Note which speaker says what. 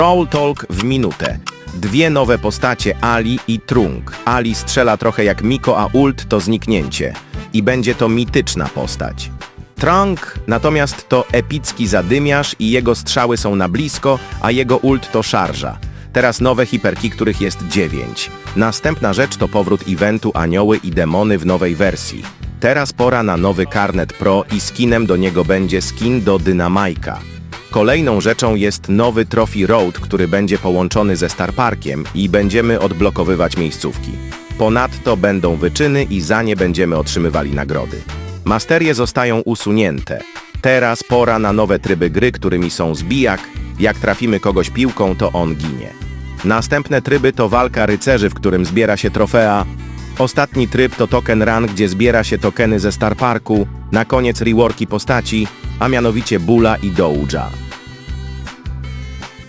Speaker 1: Roll Talk w minutę. Dwie nowe postacie Ali i Trunk. Ali strzela trochę jak Miko, a ult to zniknięcie. I będzie to mityczna postać. Trunk natomiast to epicki zadymiarz i jego strzały są na blisko, a jego ult to szarża. Teraz nowe hiperki, których jest 9. Następna rzecz to powrót eventu Anioły i Demony w nowej wersji. Teraz pora na nowy Karnet Pro i skinem do niego będzie skin do Dynamajka. Kolejną rzeczą jest nowy Trophy Road, który będzie połączony ze Star Parkiem i będziemy odblokowywać miejscówki. Ponadto będą wyczyny i za nie będziemy otrzymywali nagrody. Masterie zostają usunięte. Teraz pora na nowe tryby gry, którymi są zbijak. Jak trafimy kogoś piłką, to on ginie. Następne tryby to walka rycerzy, w którym zbiera się trofea. Ostatni tryb to Token Run, gdzie zbiera się tokeny ze Star Parku. Na koniec reworki postaci, a mianowicie Bula i Douja.